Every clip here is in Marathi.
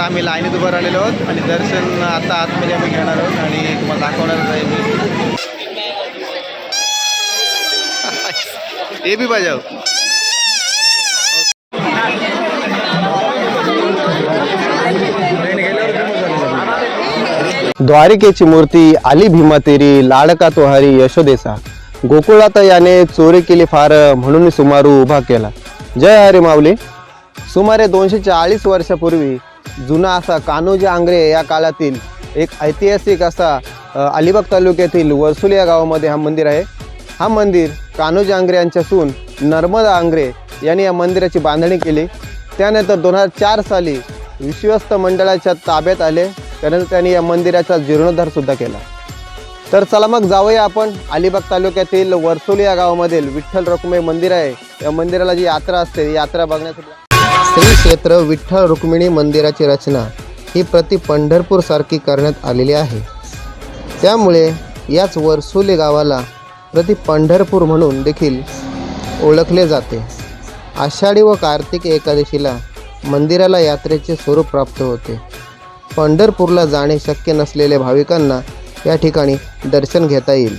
आता आम्ही लाईनीत उभं राहिलेलो आहोत आणि दर्शन आता आतमध्ये आम्ही घेणार आहोत आणि तुम्हाला दाखवणार आहे मी. हे बी बजाव. द्वारिकेची मूर्ती आली भीमा तेरी लाडका तोहारी यशोदेसा. गोकुळात याने चोरी केली फार म्हणून सुमारू उभा केला. जय हरे माऊली. सुमारे दोनशे चाळीस वर्षापूर्वी जुना असा कान्होजी आंग्रे या काळातील एक ऐतिहासिक असा अलिबाग तालुक्यातील वर्सुली या गावामध्ये हा मंदिर आहे. हा मंदिर कान्होजी आंग्रे यांच्या सून नर्मदा आंग्रे यांनी या मंदिराची बांधणी केली. त्यानंतर दोन हजार चार साली विश्वस्त मंडळाच्या ताब्यात आले. त्यानंतर त्यांनी या मंदिराचा जीर्णोद्धारसुद्धा केला. तर चला मग जाऊया आपण अलिबाग तालुक्यातील वरसोली या गावामधील विठ्ठल रकुमे मंदिर आहे. या मंदिराला जी यात्रा असते यात्रा बघण्यासाठी श्री क्षेत्र विठ्ठल रुक्मिणी मंदिराची रचना ही प्रति पंढरपूर सारखी करण्यात आलेली आहे. त्यामुळे याच वरसुले गावाला प्रति पंढरपूर म्हणून देखील ओळखले जाते. आषाढी व कार्तिक एकादशीला मंदिराला यात्रेचे स्वरूप प्राप्त होते. पंढरपूरला जाणे शक्य नसलेल्या भाविकांना या ठिकाणी दर्शन घेता येईल.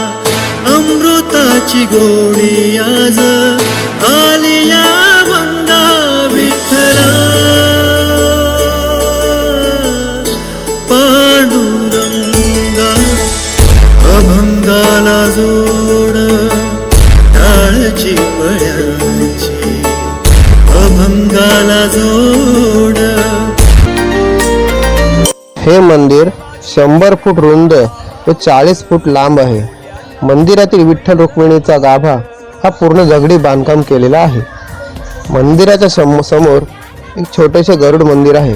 अमृताची गोडी आज आलिया वंदा विठ्ठला. पांडुरंगा अभंगाला जोड टाळची पळ्यांची अभंगाला जोड. हे मंदिर शंभर फूट रुंद व चाळीस फूट लांब आहे. मंदिरातील विठ्ठल रुक्मिणीचा गाभा हा पूर्ण दगडी बांधकाम केलेला आहे. मंदिराच्या सम समोर एक छोटेसे गरुड मंदिर आहे.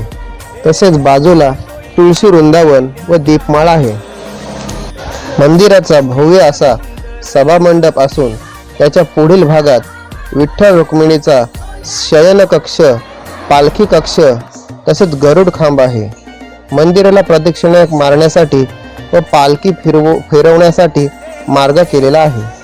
तसेच बाजूला तुळशी वृंदावन व दीपमाळा आहे. मंदिराचा भव्य असा सभामंडप असून त्याच्या पुढील भागात विठ्ठल रुक्मिणीचा शयनकक्ष पालखी कक्ष तसेच गरुड खांब आहे. मंदिराला प्रदक्षिणा मारण्यासाठी व पालखी फिरव फिरवण्यासाठी मार्ग केलेला आहे.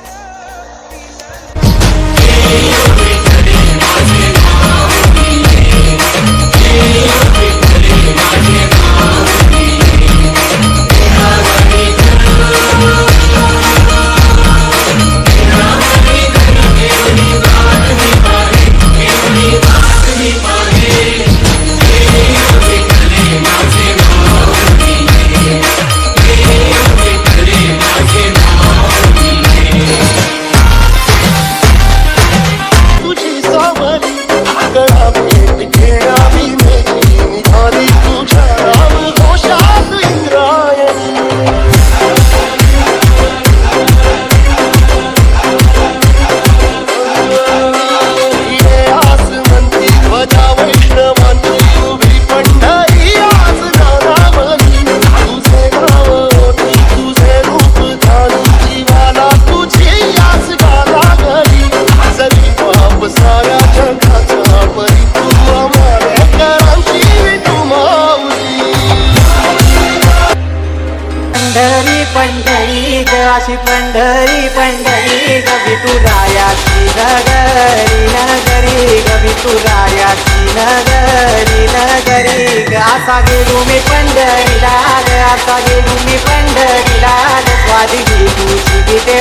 पंढरी पंढरी ग अशी पंढरी पंढरी गवी विठुरायाची नगरी नगरी गवी विठुरायाची नगरी नगरी. ग असा गेलो मी पंढरीला ग असा गेलो मी पंढरीला ग स्वादी तुझी गीते